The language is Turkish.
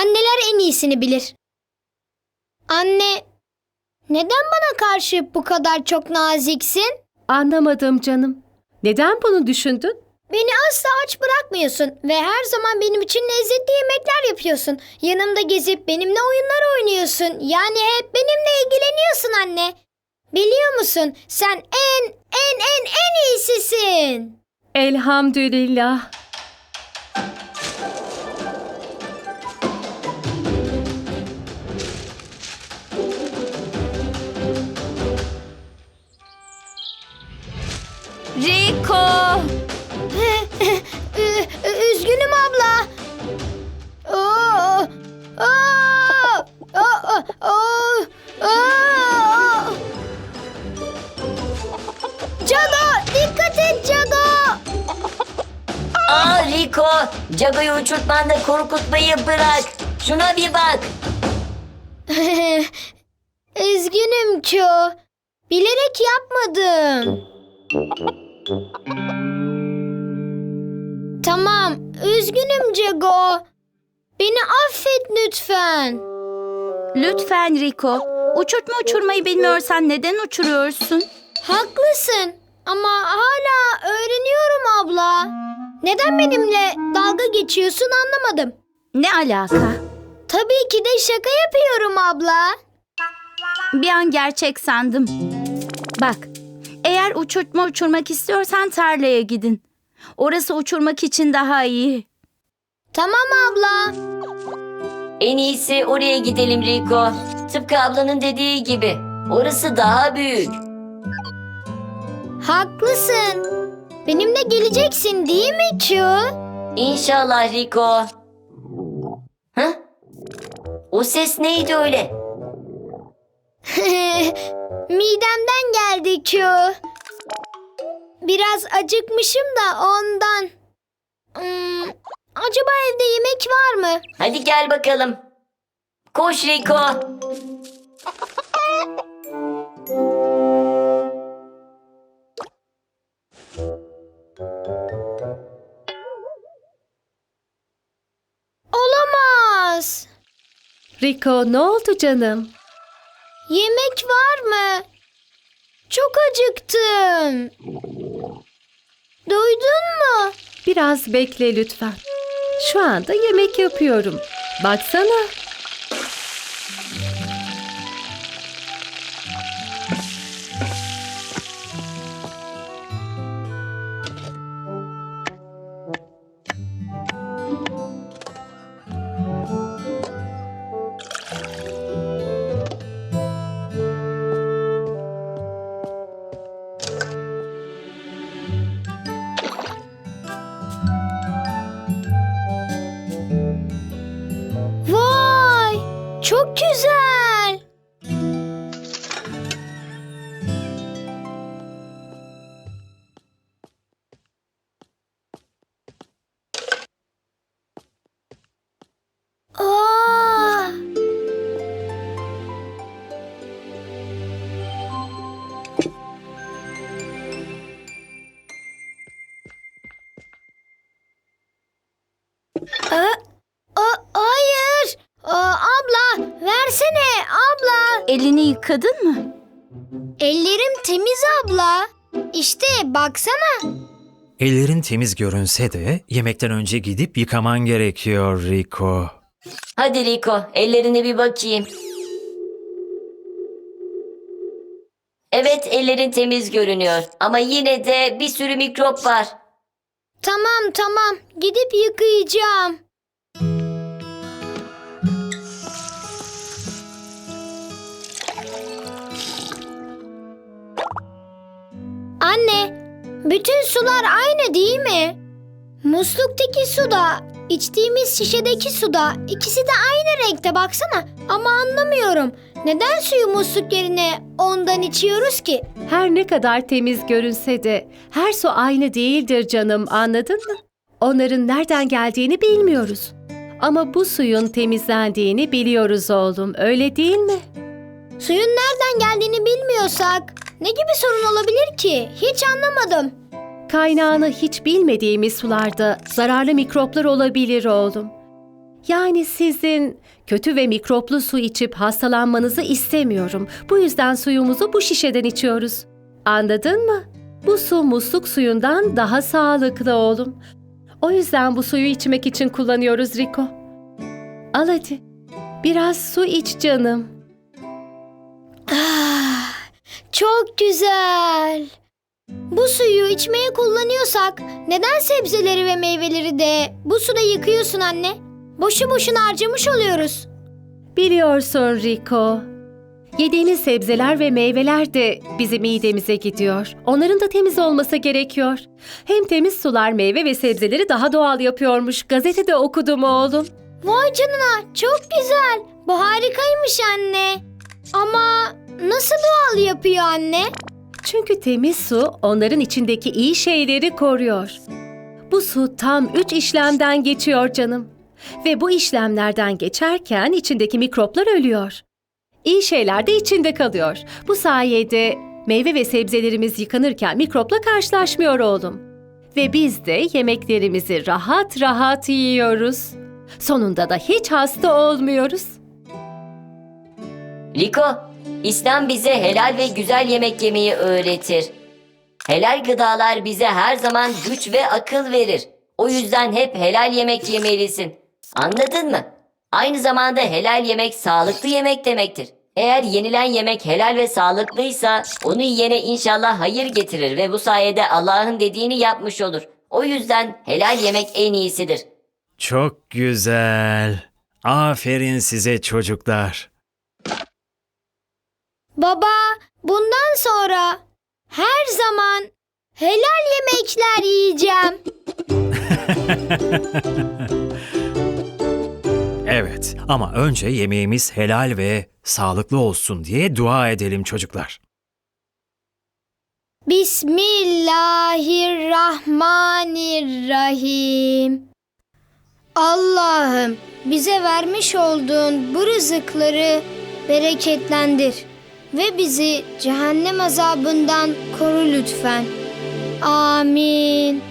Anneler en iyisini bilir. Anne, neden bana karşı bu kadar çok naziksin? Anlamadım canım. Neden bunu düşündün? Beni asla aç bırakmıyorsun ve her zaman benim için lezzetli yemekler yapıyorsun. Yanımda gezip benimle oyunlar oynuyorsun. Yani hep benimle ilgileniyorsun anne. Biliyor musun? Sen en en en en iyisisin. Elhamdülillah. Aa Rico! Cago'yu uçurtmanda korkutmayı bırak. Şuna bir bak. Üzgünüm Kyo. Bilerek yapmadım. Tamam, üzgünüm Jago. Beni affet lütfen. Lütfen Rico. Uçurtma uçurmayı bilmiyorsan neden uçuruyorsun? Haklısın ama hala. Neden benimle dalga geçiyorsun anlamadım. Ne alaka? Tabii ki de şaka yapıyorum abla. Bir an gerçek sandım. Bak, eğer uçurtma uçurmak istiyorsan tarlaya gidin. Orası uçurmak için daha iyi. Tamam abla. En iyisi oraya gidelim Rico. Tıpkı ablanın dediği gibi. Orası daha büyük. Haklısın. Benimle geleceksin değil mi Kyo? İnşallah Rico. Hı? O ses neydi öyle? Midemden geldi Kyo. Biraz acıkmışım da ondan. Hmm, acaba evde yemek var mı? Hadi gel bakalım. Koş Rico. Rico ne oldu canım? Yemek var mı? Çok acıktım. Duydun mu? Biraz bekle lütfen. Şu anda yemek yapıyorum. Baksana. Çok Elini yıkadın mı? Ellerim temiz abla. İşte baksana. Ellerin temiz görünse de yemekten önce gidip yıkaman gerekiyor Rico. Hadi Rico, ellerine bir bakayım. Evet, ellerin temiz görünüyor. Ama yine de bir sürü mikrop var. Tamam tamam. Gidip yıkayacağım. Bütün sular aynı değil mi? Musluktaki su da, içtiğimiz şişedeki su da ikisi de aynı renkte baksana. Ama anlamıyorum. Neden suyu musluk yerine ondan içiyoruz ki? Her ne kadar temiz görünse de her su aynı değildir canım anladın mı? Onların nereden geldiğini bilmiyoruz. Ama bu suyun temizlendiğini biliyoruz oğlum öyle değil mi? Suyun nereden geldiğini bilmiyorsak ne gibi sorun olabilir ki? Hiç anlamadım. Kaynağını hiç bilmediğimiz sularda zararlı mikroplar olabilir oğlum. Yani sizin kötü ve mikroplu su içip hastalanmanızı istemiyorum. Bu yüzden suyumuzu bu şişeden içiyoruz. Anladın mı? Bu su musluk suyundan daha sağlıklı oğlum. O yüzden bu suyu içmek için kullanıyoruz Rico. Al hadi. Biraz su iç canım. Ah, çok güzel. Bu suyu içmeye kullanıyorsak neden sebzeleri ve meyveleri de bu suda yıkıyorsun anne? Boşu boşuna harcamış oluyoruz. Biliyorsun Rico. Yediğiniz sebzeler ve meyveler de bizim midemize gidiyor. Onların da temiz olması gerekiyor. Hem temiz sular meyve ve sebzeleri daha doğal yapıyormuş. Gazetede okudum oğlum. Vay canına çok güzel. Bu harikaymış anne. Ama nasıl doğal yapıyor anne? Çünkü temiz su onların içindeki iyi şeyleri koruyor. Bu su tam üç işlemden geçiyor canım. Ve bu işlemlerden geçerken içindeki mikroplar ölüyor. İyi şeyler de içinde kalıyor. Bu sayede meyve ve sebzelerimiz yıkanırken mikropla karşılaşmıyor oğlum. Ve biz de yemeklerimizi rahat rahat yiyoruz. Sonunda da hiç hasta olmuyoruz. Rico, İslam bize helal ve güzel yemek yemeyi öğretir. Helal gıdalar bize her zaman güç ve akıl verir. O yüzden hep helal yemek yemelisin. Anladın mı? Aynı zamanda helal yemek sağlıklı yemek demektir. Eğer yenilen yemek helal ve sağlıklıysa onu yiyene inşallah hayır getirir ve bu sayede Allah'ın dediğini yapmış olur. O yüzden helal yemek en iyisidir. Çok güzel. Aferin size çocuklar. Baba, bundan sonra her zaman helal yemekler yiyeceğim. Evet ama önce yemeğimiz helal ve sağlıklı olsun diye dua edelim çocuklar. Bismillahirrahmanirrahim. Allah'ım bize vermiş olduğun bu rızıkları bereketlendir ve bizi cehennem azabından koru lütfen. Amin.